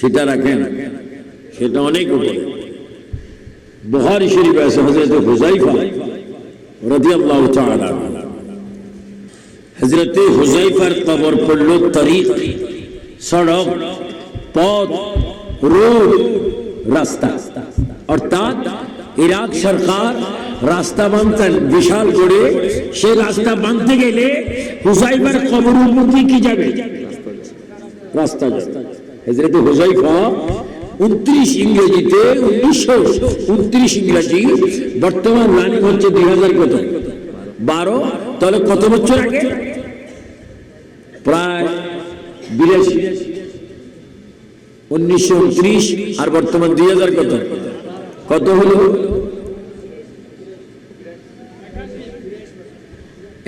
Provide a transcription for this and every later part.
সেটা রাখেন সেটা অনেক উপরে বুহারি শরীফ আছে হজরত হুজাইফা রাদিয়াল্লাহু তাআলা হজরত হুজাইফার কবর পড়ল তরিক সড়ক পথ রোড রাস্তা অর্থাৎ ইরাক সরকার রাস্তা বাঁধতেন বিশাল করে সে রাস্তা বাঁধতে গেলে হুজাইফার কবর উন্মুখী কি যাবে রাস্তা হজরত হুজাইফা উনত্রিশ ইংরেজিতে উনিশশো উনত্রিশ ইংরেজি বর্তমান রানিং হচ্ছে দুই হাজার কত বারো। তাহলে কত বছর আগে? প্রায় বিরাশি। উনিশশো উনত্রিশ আর বর্তমান দুই হাজার কত কত হলো?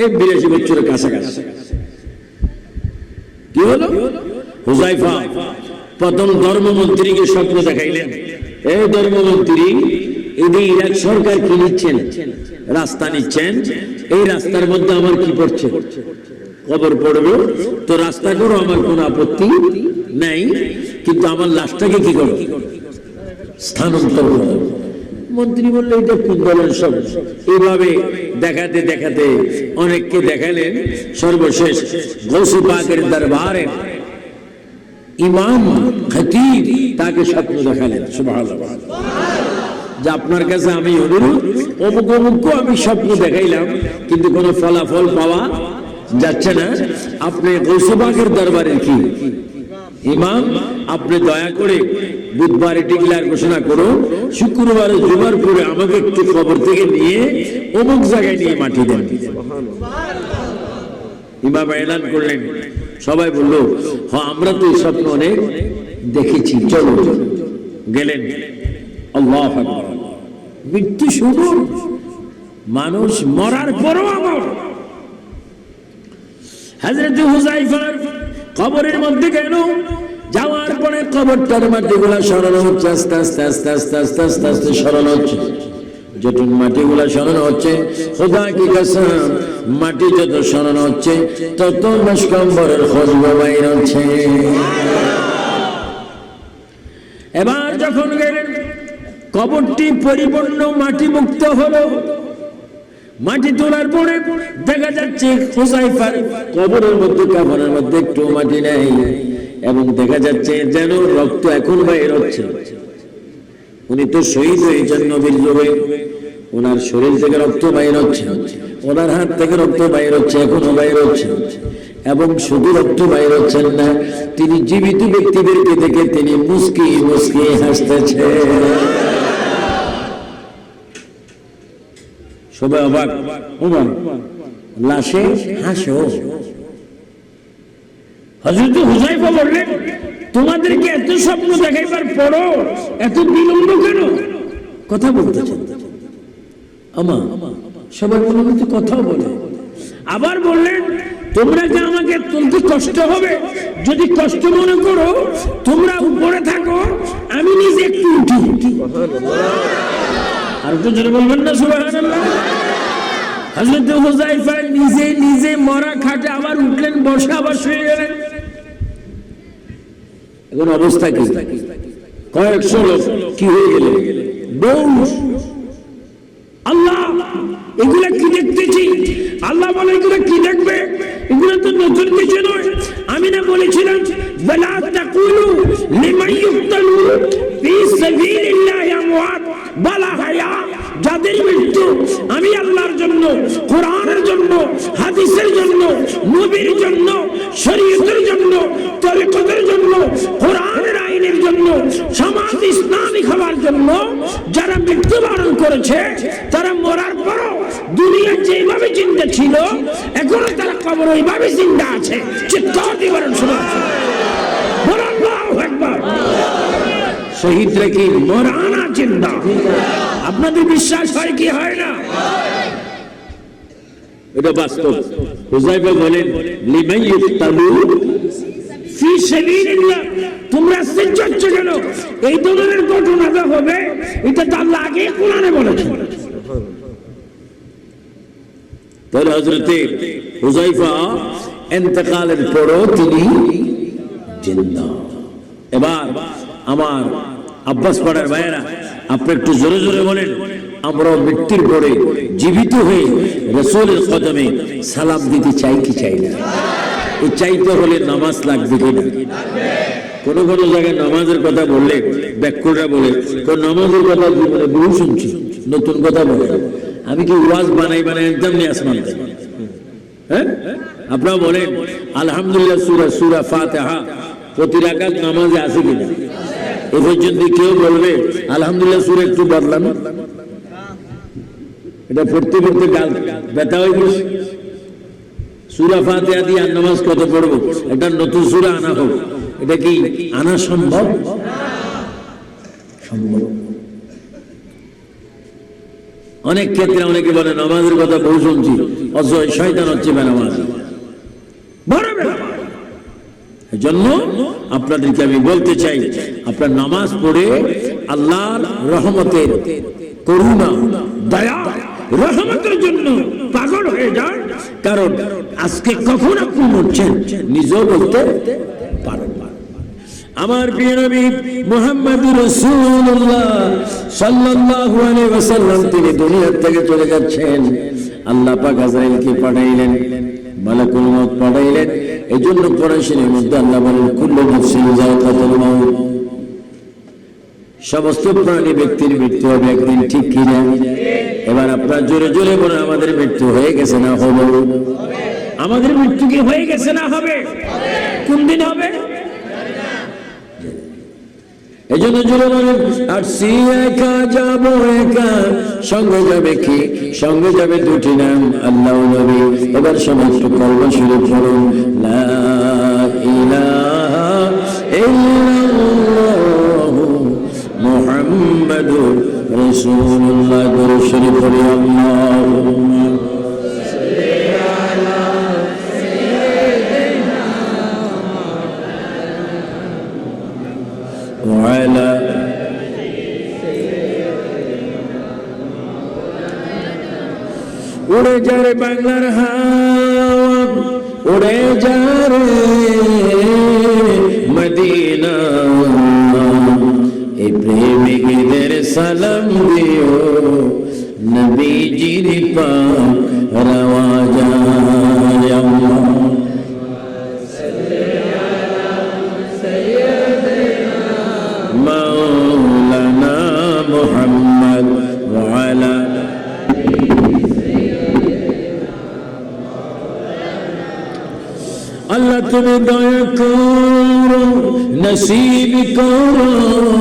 এই বিরাশি বছরের কাছাকাছি। কি হলো? হুজাইফা। প্রথম ধর্মমন্ত্রীকে স্বপ্ন দেখাইলেন। এই ধর্মমন্ত্রী এদের ইরাক সরকার কি নিচ্ছেন? রাস্তা নিচ্ছেন? এই রাস্তার মধ্যে আমার কি পড়ছে? কবর পড়বে তো রাস্তা করো, আমার কোনো আপত্তি নাই, কিন্তু আমার লাশটাকে কি করো? স্থানান্তর করো মন্ত্রী বললে, এটা কোন দলের সব? এইভাবে দেখাতে দেখাতে অনেককে দেখালেন। সর্বশেষ গৌসু পাকের দরবারে ইমাম, খতিব, তাকে স্বপ্ন দেখালেন, সুবহানাল্লাহ। যে আপনার কাছে আমি অনুরোধ, অমুক আমি স্বপ্ন দেখাইলাম, কিন্তু কোনো ফলাফল পাওয়া যাচ্ছে না। আপনি গৌসুবাগের দরবারের কি? ইমাম, আপনি দয়া করে বুধবারে ডিক্লার ঘোষণা করুন, শুক্রবারে জুমার পরে আমাকে একটু খবর থেকে নিয়ে অমুক জায়গায় নিয়ে মাটি দেন। ইমাম এলান করলেন। সবাই বলল আমরা তো এই স্বপ্ন অনেক দেখেছি, চলো। গেলেন আল্লাহ মৃত্যু শুধু মানুষ মরার পরও আমার হাজরত হুজাইফার কবরের মধ্যে কেন যাওয়ার পরে কবরটার মাটিগুলা সরানো হচ্ছে, আস্তে আস্তে আস্তে আস্তে আস্তে আস্তে আস্তে সরানো হচ্ছে। যখন মাটিগুলা সরানো হচ্ছে খোদা কি কাসাম মাটি যত সরানো হচ্ছে, তত নস্কম্বরের খোঁজব বাইর হচ্ছে। এবার যখন গেলেন কবরটি পরিপূর্ণ মাটি মুক্ত হলো, মাটি তোলার পরে দেখা যাচ্ছে হোসাইফার কবরের মধ্যে কাপড়ের মধ্যে একটু মাটি নেই, এবং দেখা যাচ্ছে যেন রক্ত এখন বাইর হচ্ছে। উনি তো শহীদ হয়েছেন নবীর যুগে। ওনার শরীর থেকে রক্ত বাইর হচ্ছে। ওনার হাত থেকে রক্ত বাইর হচ্ছে, এখনও বাইর হচ্ছে। এবং শুধু রক্ত বাইর হচ্ছেন না, তিনি জীবিত ব্যক্তিদেরকে দেখে তিনি মুস্কি মুস্কি হাসতেছে। সবাই অবাক। ওমর, লাশে হাসো। হজরত হুজাইফা বললেন তোমাদেরকে এত স্বপ্ন দেখাইবার পরও এত বিলম্ব কেন? কথা বলতেছেন আমা সবার মনে মধ্যে কথাও বলে। আবার বললেন, তোমরা যে আমাকে তুলতে কষ্ট হবে, যদি কষ্ট মনে করো, তোমরা উপরে থাকো, আমি নিজে একটু উঠি। আর একটু জোরে বলবেন না, সুবহানাল্লাহ। নিজে নিজে মরা খাটে আবার উঠলেন, বসে আবার শুয়ে গেলেন। এখন অবস্থা কি? কয়েকশো লোক কি হয়ে গেল? আল্লাহ, এগুলা কি দেখতেছি? আল্লাহ বলে, এগুলো কি দেখবে? এগুলো তো নতুন কিছু নয়। আমি না বলেছিলাম বেলা তাকুলু আমওয়াত বলা হায়া যাদের মৃত্যু আমি আল্লাহর জন্য, কোরআনের জন্য, হাদিসের জন্য, নবীর জন্য, শরীয়তের জন্য, তরিকতের জন্য, কোরআনের আইনের জন্য, সমাজ ইসলামিক হওয়ার জন্য যারা মৃত্যুবরণ করেছে, তারা মরার পরও দুনিয়া যেভাবে চিন্তা ছিল, এখনও তারা কবর ওইভাবে চিন্তা আছে। চিৎকার দিবারণ শোনা শহীদরা কি মরানা চিন্তা আপনাদের বিশ্বাস হয় কি হয় না? এটা বাস্তব। বলেন, লিমাই ইফতালু ফি সাবিলিল্লাহ। তোমরা এই ধরনের ঘটনাটা হবে, এটা তো আল্লাহ আগে কোরআনে বলেছে তাহলে হুজাইফা তিনি জিন্দা। এবার আমার আব্বাস পাড়ার ভাইয়েরা, আপনি একটু জোরে জোরে বলেন। আমরা মৃত্যুর পরে জীবিত হয়ে রসুলের কদমে সালাম দিতে চাই কি চাই না? চাইতে হলে নামাজ লাগবে কিনা কোন কোন জায়গায় নামাজের কথা বললে ব্যাকুলরা বলে কোন নামাজের কথা জীবনে বহু শুনছি, নতুন কথা বলে আমি কি ওয়াজ বানাই বানাই একদম নিয়ে আসমান হ্যাঁ? আপনারা বলেন, আলহামদুলিল্লাহ সুরা সুরা ফাতেহা, প্রতি রাকাত নামাজে আছে কিনা এ পর্যন্ত কেউ বলবে, আলহামদুলিল্লাহ, সুরা একটু এটা পড়তে পড়তে গাল, ব্যথা হয়ে গেছে। সুরা ফাতেহা দিয়ে আর নামাজ কত পড়ব? একটা নতুন সুরা আনা হোক। এটা কি আনা সম্ভব? সম্ভব। অনেক ক্ষেত্রে অনেকে বলে, নামাজের কথা বহু শুনছি। অথচ শয়তান হচ্ছে বেনামাজ। এজন্য আপনাদেরকে আমি বলতে চাই আপনার নামাজ পড়ে আল্লাহর রহমতের করুণা, দয়া, রহমতের জন্য পাগল হয়ে যান। কারণ আজকে কখন আপনি মরছেন নিজেও বলতে পারেন আমার প্রিয় নবী মুহাম্মদ রাসূলুল্লাহ সাল্লাল্লাহু আলাইহি ওয়াসাল্লাম, তিনি দুনিয়া থেকে চলে যাচ্ছেন। আল্লাহ পাক আজরাইলকে পাঠাইলেন, মালাকুল মউত পাঠাইলেন। এজন্য কোরআনের মধ্যে আল্লাহ বলেন, কুল্লু নাফসিন যায়কাতুল মাউত। সমস্ত প্রাণী ব্যক্তির মৃত্যু হবে একদিন, ঠিক কি না? এবার আপনার জোরে জোরে বলে আমাদের মৃত্যু হয়ে গেছে না হবে? আমাদের মৃত্যু কি হয়ে গেছে না হবে? কোন দিন হবে? এই জন্য জোরে একা যাব একা, সঙ্গে যাবে কি? সঙ্গে যাবে দুটি নাম, আল্লাহ নবী। এবার সবাই কর্ম শুরু করুন। লা ইলাহা ইল্লাল্লাহু। মুহাম্মাদুর রাসূলুল্লাহ দরুদ শরীফ পড়ি আল্লাহুম্মা وعلى উড়ে যারে বাংলার হাওয়া উড়ে যারে মদিনা এই প্রেমিকদের সালাম দিও নবীজির পা রওয়া যায় আল্লাহ مولانا محمد وعلى আল্লাহ তুমি দয়া করো নসিব করো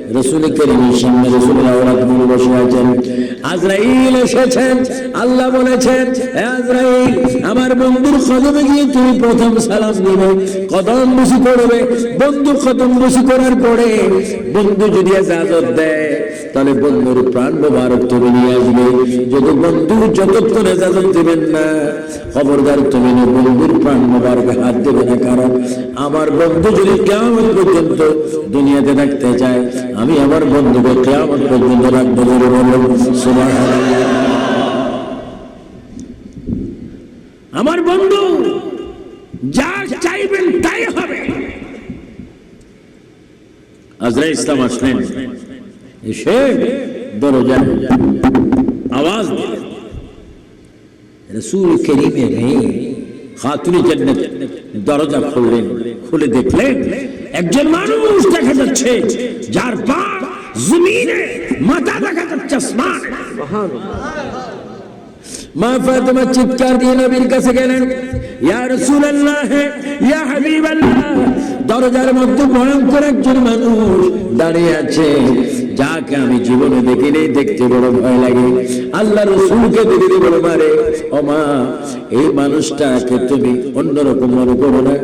রসুল আজরাইল এসেছেন। আল্লাহ বলেছেন, "হে আজরাইল, আমার বন্ধুর গিয়ে তুমি প্রথম করবে বন্ধু করার পরে বন্ধু যদি ইজাজত দেয় তাহলে বন্ধুর প্রাণ মোবারক তুমি নিয়ে আসবে। যদি বন্ধু যতক্ষণ ইজাজত দিবেন না, খবরদার তুমি না বন্ধুর প্রাণ মোবারক হাত দেবে না, কারণ আমার বন্ধু যদি কেমন পর্যন্ত দুনিয়াতে রাখতে চায়, আমি আমার বন্ধুকে কেমন পর্যন্ত রাখব বলে বললাম সুবহানাল্লাহ। আমার বন্ধু যা চাইবেন তাই হবে। আজরা ইসলাম আসলেন। এসে দরজা আওয়াজ দিলেন রসুল করিমে নেই খাতুনি জান্নাত দরজা খুললেন, খুলে দেখলেন একজন মানুষ দেখা যাচ্ছে, যার পা জমিনে, মাথা দেখা যাচ্ছে আসমান। মা ফাতেমা চিৎকার দিয়ে নবীর কাছে গেলেন, ইয়া রাসূলুল্লাহ, ইয়া হাবিবাল্লাহ। দরজার মধ্যে ভয়ঙ্কর একজন মানুষ দাঁড়িয়ে আছে। যাকে আমি জীবনে দেখিনি দেখতে বড় ভয় লাগে। আল্লাহ রসুলকে দেখতে বড় মারে। মা, এই মানুষটাকে তুমি অন্যরকম মনে করো না।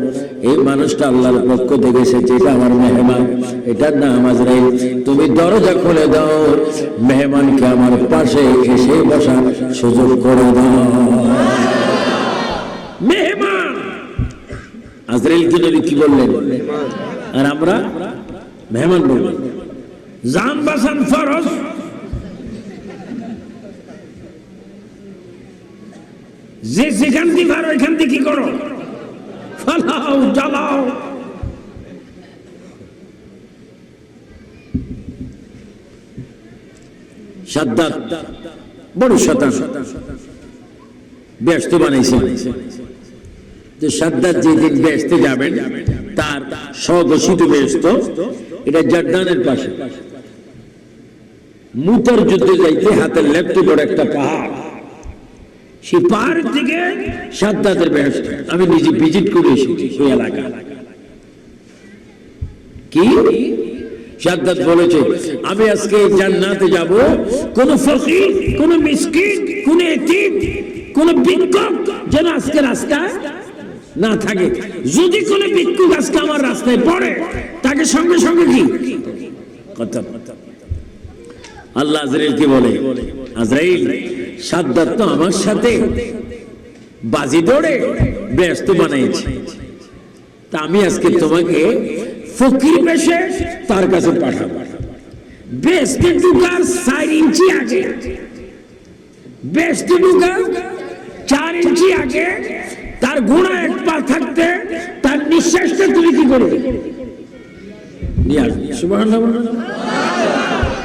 এই মানুষটা আল্লাহর পক্ষ থেকে এসেছে, এটা আমার মেহমান। এটার নাম আজরাইল। তুমি দরজা খুলে দাও। মেহমানকে আমার পাশে এসে বসার সুযোগ করে দাও। মেহমান! আজরাইল কি বললেন? আর আমরা? মেহমান বললেন। জান বাসান ফরজ। যে থেকে পারো এখান থেকে কি করো? ফালাও, জ্বালাও। ব্যস্ত বানাইছে। যে যেদিন ব্যস্ত যাবেন, তার স্বঘোষিত ব্যস্ত, এটা জর্দানের পাশে। মুতার যুদ্ধে যাইতে হাতের লেফট বড় একটা পাহাড়। সেই পাহাড় থেকে সাদ্দাতের ব্যস্ত আমি নিজে ভিজিট করে এসেছি সেই এলাকা। কি? সাদ্দাত বলেছে, আমি আজকে জান্নাতে যাব। কোন ফকির, কোন মিসকিন, কোন এতিম, কোন যেন আজকে রাস্তায় না থাকে। যদি কোন ভিক্ষুক আজকে আমার রাস্তায় পড়ে, তাকে সঙ্গে সঙ্গে কি? কথা আল্লাহ আজরাইল কি বলে? আজরাইল, সাদ্দাত তো আমার সাথে বাজি দৌড়ে ব্যস্ত বানাইছে। তা আমি আজকে তোমাকে ফকির বেশে তার কাছে পাঠাবো। বেস্টে ঢুকার চার ইঞ্চি আগে বেস্টে ঢুকার চার ইঞ্চি আগে তার ঘোড়া এক পা থাকতে তার নিঃশ্বাসটা তুমি কি করবে? নিয়ে আসবে?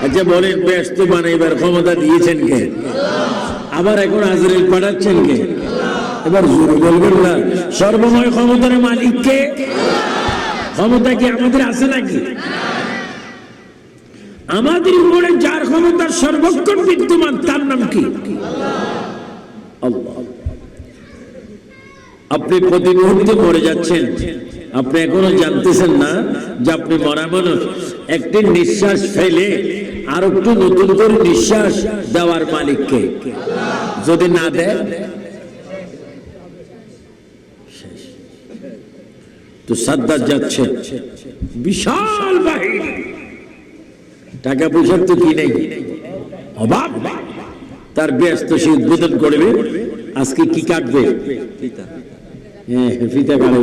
আচ্ছা বলেন ব্যস্ত বানাইবার ক্ষমতা দিয়েছেন কে? আবার এখন আজরাইল পাঠাচ্ছেন কে? এবার জোরে বলবেন না। সর্বময় ক্ষমতার মালিক কে? ক্ষমতা কি আমাদের আছে নাকি? আমাদের উপরে যার ক্ষমতা সর্বক্ষণ বিদ্যমান, তার নাম কি? আপনি প্রতি মুহূর্তে মরে যাচ্ছেন। আপনি এখনও জানতেছেন না যে আপনি মরা মানুষ। একটি নিঃশ্বাস ফেলে আর একটু নতুন করে নিঃশ্বাস দেওয়ার মালিককে। যদি না দেয় তো সাদ্দার যাচ্ছে। বিশাল বাহিনী। টাকা পয়সার তো কি নেই? অভাব। তার ব্যস্ত সে উদ্বোধন করবে। আজকে কি কাটবে? হ্যাঁ ফিতা কাটবে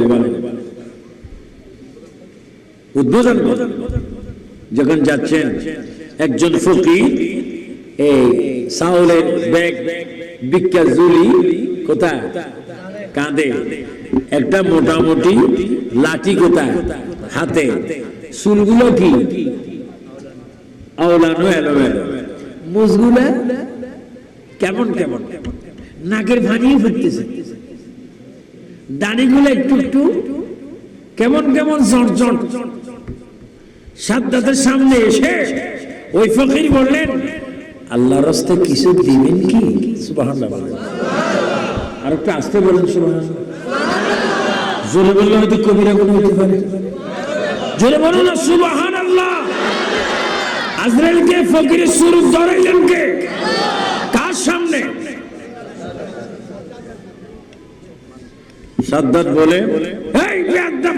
উদ্বোধন যখন যাচ্ছেন একজন ফকির, এই সাউলের ব্যাগ বিক্কা জুলি কোথায়? কাঁধে। একটা মোটামুটি লাঠি কোথায়? হাতে। চুলগুলো কি? আওলানো এলোমেলো। কেমন কেমন? নাকের ভাঙিয়ে ফিরতেছে দাড়িগুলো একটু একটু কেমন কেমন জট সাদ্দাতের সামনে এসে ওই ফকির বললেন, আল্লাহর রাস্তে কিছু দিবেন কি? সুবহানাল্লাহ। আর একটু আসতে বলেন, সুবহানাল্লাহ। জোরে বললে হয়তো কবিরা গুণ হতে পারে। জোরে বলুন সুবহানাল্লাহ। আজরাইলকে, ফকিরের সুর ধরাইলেন কে? কার সামনে? সাদ্দাত বলে এই বেয়াদব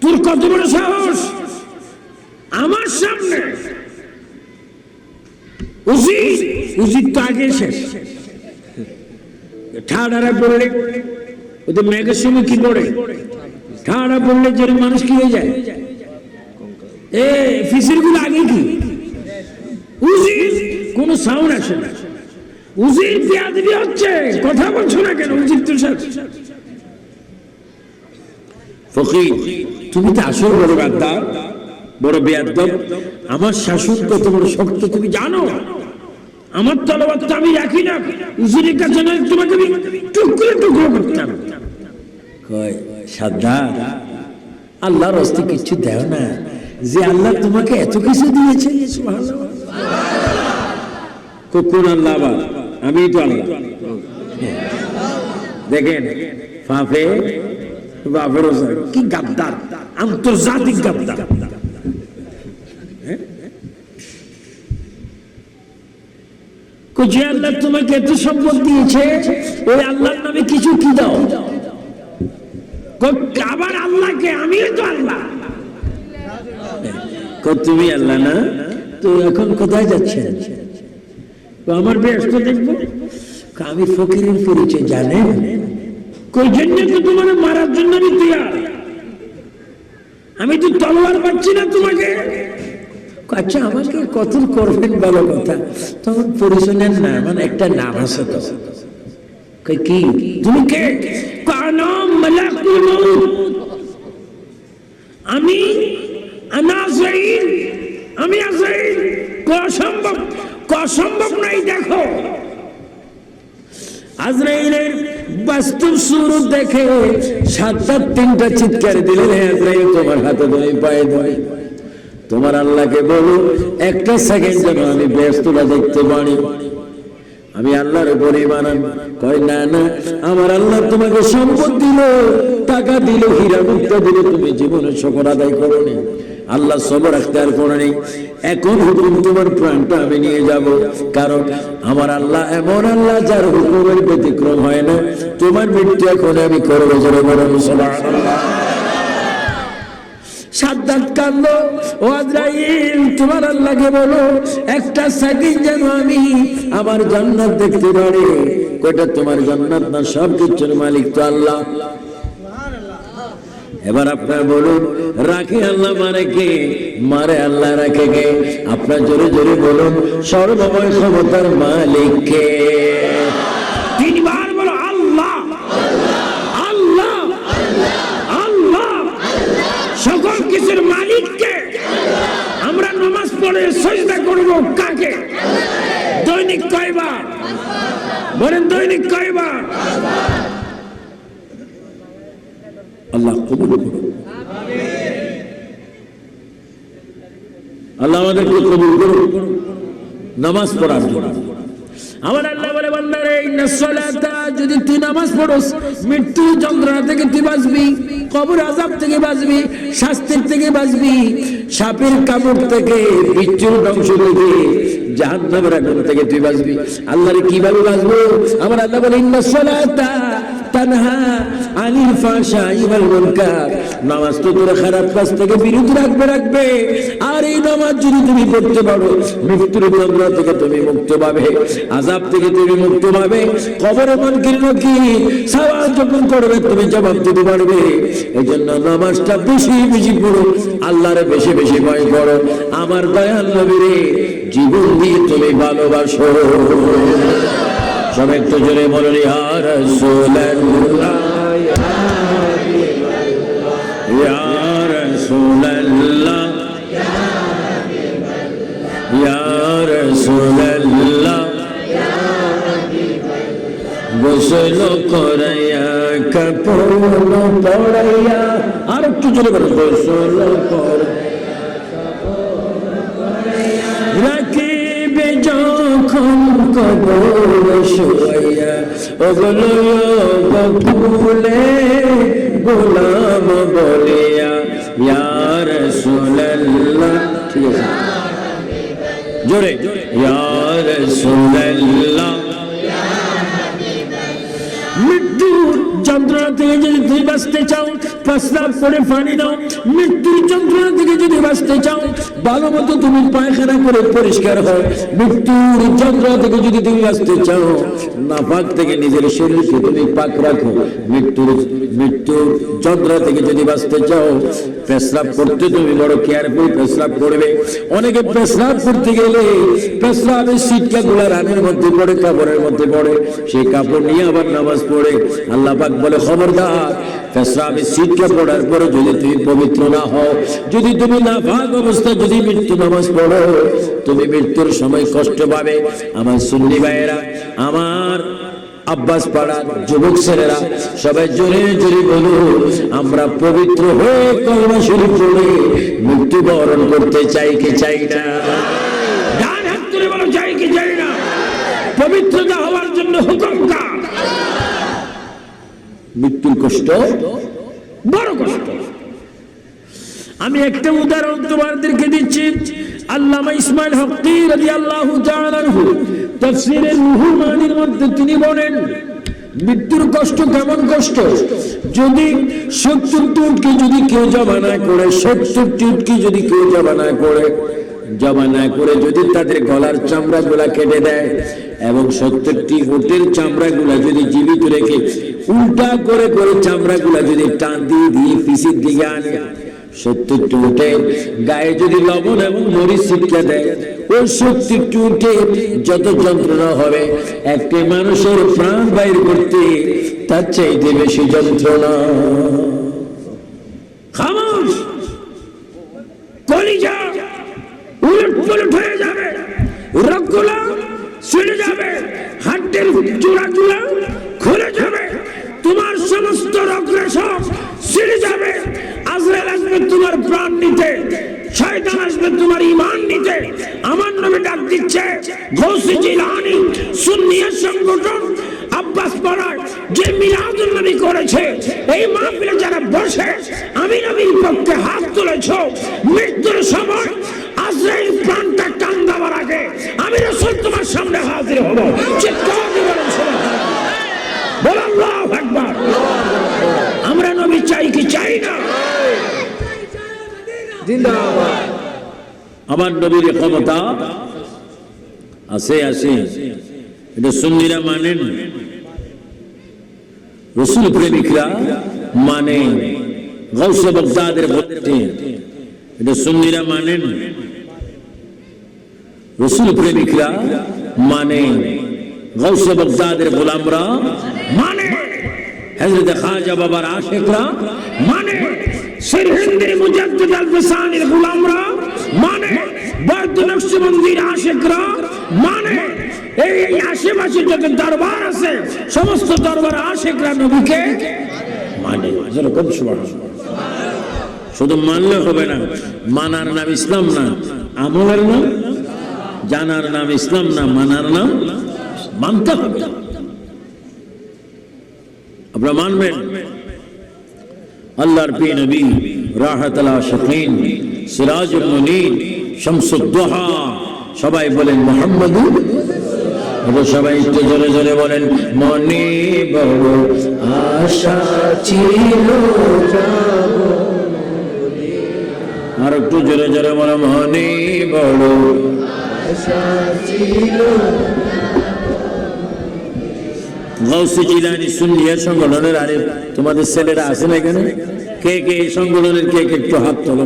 তোর কত বড় সাহস? আমার সামনে। তো আগে শেষ। ঠাড়ারা পড়লে, ওদের কি পড়ে? ঠাড়া পড়লে যে মানুষ কি হয়ে যায়? এ ফিসিরগুলো আগে কি? কোন সাউন্ড আসে না। উজির বিয়াদবি হচ্ছে, কথা বলছো না কেন, উজির সাথে ফকির, তুমি তো আসল বড় গাদ্দার। বড় বেয়াদব, আমার শাসন কত বড় শক্ত, তুমি জানো? আমার তলবাদ তো আমি রাখি না। উজিরের কাছে না তোমাকে আমি টুকরো টুকরো করতাম। কয় সাদ্দার আল্লাহর হস্তে কিছু দেও না, যে আল্লাহ তোমাকে এত কিছু দিয়েছে। কোন আল্লাহ আবার আমি তো আল্লাহ। দেখেন ফাফে বাপের কি গাদ্দার, আন্তর্জাতিক গাদ্দার? যে আল্লাহ তোমাকে এত সম্পদ দিয়েছে, ওই আল্লাহর নামে কিছু কি দাও? আবার আল্লাহকে তো আল্লাহ। তুমি আল্লাহ না? তো এখন কোথায় যাচ্ছেন? আমার ব্যস্ত দেখব। আমি ফকিরের পরিচয় তো তোমার মারার জন্য আমি আমি তো তলোয়ার পাচ্ছি না তোমাকে। আচ্ছা আমাকে কত করবেন ভালো কথা? তখন পরিচয় নেন না মানে একটা নাম আছে কি? তুমি কে? আমি আমি আজাইল অসম্ভব অসম্ভব নাই, দেখো। আজরাইলের বাস্তব সুরত দেখে সাতটা তিনটা চিৎকার দিলেন আজরাইল, তোমার হাতে ধরে পায়ে ধরে তোমার আল্লাহকে বলো একটা সেকেন্ড যেন আমি ব্যস্তটা দেখতে পারি। আমি আল্লাহর উপরে মানান কয়, না না, আমার আল্লাহ তোমাকে সম্পদ দিল, টাকা দিল, হীরা মুক্তা দিল, তুমি জীবনে সকল আদায় করো নি আল্লাহ সবর আখতার করে নেই এখন হুকুম তোমার প্রাণটা আমি নিয়ে যাব। কারণ আমার আল্লাহ এমন আল্লাহ যার হুকুমের ব্যতিক্রম হয় না। তোমার মৃত্যু এখন আমি করব, জোরে মুসলমান এবার আপনার বলুন, রাখে আল্লাহ মানে কে? মারে আল্লাহ রাখে কে? আপনার জোরে জোরে বলুন, সর্বময় ক্ষমতার মালিক কে তিনবার বলো আল্লাহ আল্লাহ আল্লাহ সকল কিছুর মালিককে আমরা নামাজ পড়ে সজদা করব কাকে? দৈনিক কয়বার? বলেন দৈনিক কয়বার? আল্লাহ কবুল আল্লাহ আমাদেরকে কবুল করুন। নামাজ পড়ার জন্য। আমার আল্লাহ বলে, বান্দারে, ইন্না সলাতা, যদি তুই নামাজ পড়োস মৃত্যু যন্ত্রণা থেকে তুই বাঁচবি, কবর আজাব থেকে বাঁচবি, শাস্তির থেকে বাঁচবি, সাপের কামড় থেকে বিচ্ছুর ধ্বংস থেকে জাহান্নামের আগুন থেকে তুই বাঁচবি। আল্লাহরে কীভাবে বাঁচবো? আমার আল্লাহ বলে, ইন্না সলাতা তানহা আনিল ফাশাই ওয়াল মুনকার। নামাজ তো তোর খারাপ কাজ থেকে বিরত রাখবে রাখবে। আর এই নামাজ যদি তুমি পড়তে পারো, মৃত্যুর যন্ত্রণা থেকে তুমি মুক্ত পাবে, আযাব থেকে তুমি মুক্ত পাবে কবরে মনকির নকি সওয়াল যখন করবে, তুমি জবাব দিতে পারবে। এই জন্য নামাজটা বেশি বেশি পড়ো, আল্লাহরে বেশি বেশি ভয় করো। আমার দয়াল নবীরে জীবন দিয়ে তুমি ভালোবাসো। সব একটু জোরে বলুন ইয়া রাসূলুল্লাহ। রাসূলুল্লাহ। গোসল করাইয়া, কাপড় পড়াইয়া আর একটু জোরে বলুন গোসল রাখিবে যখন কবর শুয়াইয়া ওগুলো বকুলে গোলাম বলিয়া ইয়ার সুনাল্লাহ ঠিক আছে? জোরে। মৃত্যুর যন্ত্রণা থেকে যদি তুমি বাঁচতে চাও প্রস্তাব করে দাও। মৃত্যুর যন্ত্রণা থেকে যদি বাঁচতে চাও, ভালো মতো তুমি পায়খানা করে পরিষ্কার মৃত্যুর যন্ত্রণা থেকে যদি তুমি বাঁচতে চাও, নাপাক থেকে নিজের শরীরকে তুমি পাক রাখো। মৃত্যুর মৃত্যুর যন্ত্রণা থেকে যদি বাঁচতে চাও পেশরাব করতে তুমি বড় কেয়ারফুল পেশরাব করবে। অনেকে পেশরাব করতে গেলে পেশরাবের সিটকা গুলা রানের মধ্যে পড়ে, কাপড়ের মধ্যে পড়ে। সেই কাপড় নিয়ে আবার নামাজ পড়ে। আল্লাহ পাক বলে, খবরদার পেশরাবের সিটকা পড়ার পরে যদি তুমি পবিত্র না হও, যদি তুমি না ভাগ অবস্থা যদি মৃত্যু নামাজ পড়ো, তুমি মৃত্যুর সময় কষ্ট পাবে। আমার সুন্নি ভাইয়েরা, আমার আব্বাস পাড়ার যুবক ছেলেরা, সবাই জোরে জোরে বলুন আমরা পবিত্র হয়ে কলমা শুরু করে মৃত্যুবরণ করতে চাই কি চাই না? হাত তুলে বলো, চাই কি চাই না? পবিত্রতা হওয়ার জন্য হুকুম কার মৃত্যুর কষ্ট, বড় কষ্ট। আমি একটা উদাহরণ তোমাদেরকে দিচ্ছি। আল্লামা ইসমাইল হকি তাআলা আনহু তাফসীরের রুহুল মধ্যে তিনি বলেন, মৃত্যুর কষ্ট কেমন কষ্ট? যদি সত্তরটি উটকে যদি কেউ জমা না করে সত্তরটি উটকে যদি কেউ জমা না করে জমা না করে যদি তাদের গলার চামড়া গুলা কেটে দেয় এবং সত্তরটি উটের চামড়া গুলা যদি জীবিত রেখে উল্টা করে করে চামড়া গুলা যদি টান দিয়ে দিয়ে পিসির দিকে আনে, সত্তরটি উঠে গায়ে যদি লবণ এবং মরিচ শিক্ষা দেয় ওই সত্তরটি উঠে যত যন্ত্রণা হবে, একটি মানুষের প্রাণ বাইর করতে তার চাইতে বেশি যন্ত্রণা। খামোশ পুলট হয়ে যাবে। রগগুলা ছিঁড়ে যাবে। হাড্ডির চূড়া চূড়া খুলে যাবে। তোমার সমস্ত রগ্রেশন ছিঁড়ে যাবে। আজরাইল আসবে তোমার প্রাণ নিতে। শয়তান আসবে তোমার ইমান নিতে। আমার নামে ডাক দিচ্ছে গৌসি জিলানি সুন্নিয়া সংগঠন আব্বাস পাড়ায় যে মিলাদুল নবী করেছে, এই মাহফিলে যারা বসে, আমি নবীর পক্ষে হাত তুলেছ। মৃত্যুর সময় আজরাইল প্রাণটা টান দেওয়ার আগে আমি রসুল তোমার সামনে হাজির হব। আমরা নবী চাই কি চাই না? আমার নবীর ক্ষমতা আছে আছে। এটা সুন্নিরা মানেন। রসুল প্রেমিকরা মানে গৌসে বগদাদের বলতে এটা সুন্নিরা মানেন। রসুল প্রেমিকরা মানে গৌসে বগদাদের গোলামরা মানে হযরত খাজা বাবার আশিকরা মানে মানে মানে এই আশেপাশে দরবার আছে, সমস্ত দরবার মানে। যেরকম শুধু মানলে হবে না, মানার নাম ইসলাম না, আমলের নাম জানার নাম ইসলাম না মানার নাম মানতে হবে। আপনারা মানবেন। আল্লাহর পি নবী রাহাত আলা শকিন সিরাজুল শামসুদ্দোহা, সবাই বলেন মোহাম্মদ সবাই একটু জোরে জোরে বলেন, মনে বড় আশা ছিল আর একটু জোরে জোরে বলো মনে বড় গৌসি জিলানি সুন্নিয়া সংগঠনের আরে, তোমাদের ছেলেরা আছে না এখানে? কে কে এই সংগঠনের, কে কে একটু হাত তোলো।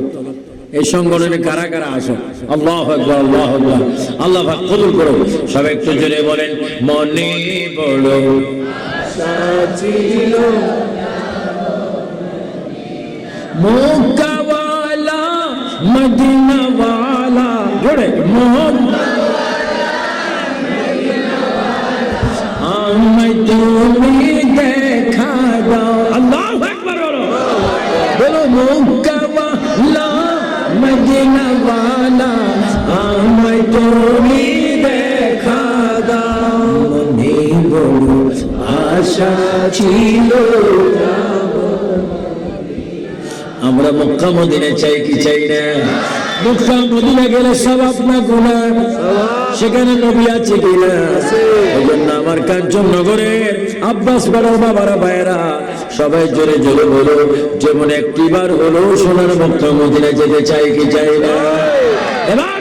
এই সংগঠনে কারা কারা আসো? আল্লাহ আকবার আল্লাহ আকবার। আল্লাহ পাক কবুল করো। সবাই একটু জোরে বলেন, মনে বড় মক্কাওয়ালা, মদিনাওয়ালা জোরে মোহাম্মদ আমায় তুমি দেখা দাও। আল্লাহু আকবার বলো। বলো, মক্কাওয়ালা, মদিনাওয়ালা আমায় তুমি দেখা দাও। মনে বড় আশা ছিল আমরা মক্কা, মদিনা চাই কি চাই না? মক্কা মদিনা গেলে সব আপনার গুণা। সেখানে নবী আছে কিনা? ওই জন্য আমার কাঞ্চন নগরে আব্বাস পাড়ার বাবারা, ভাইয়েরা, সবাই জোরে জোরে বলো, যেমন একটিবার হলো সোনার মুক্ত মদিনা যেতে চাই কি চাই না। এবার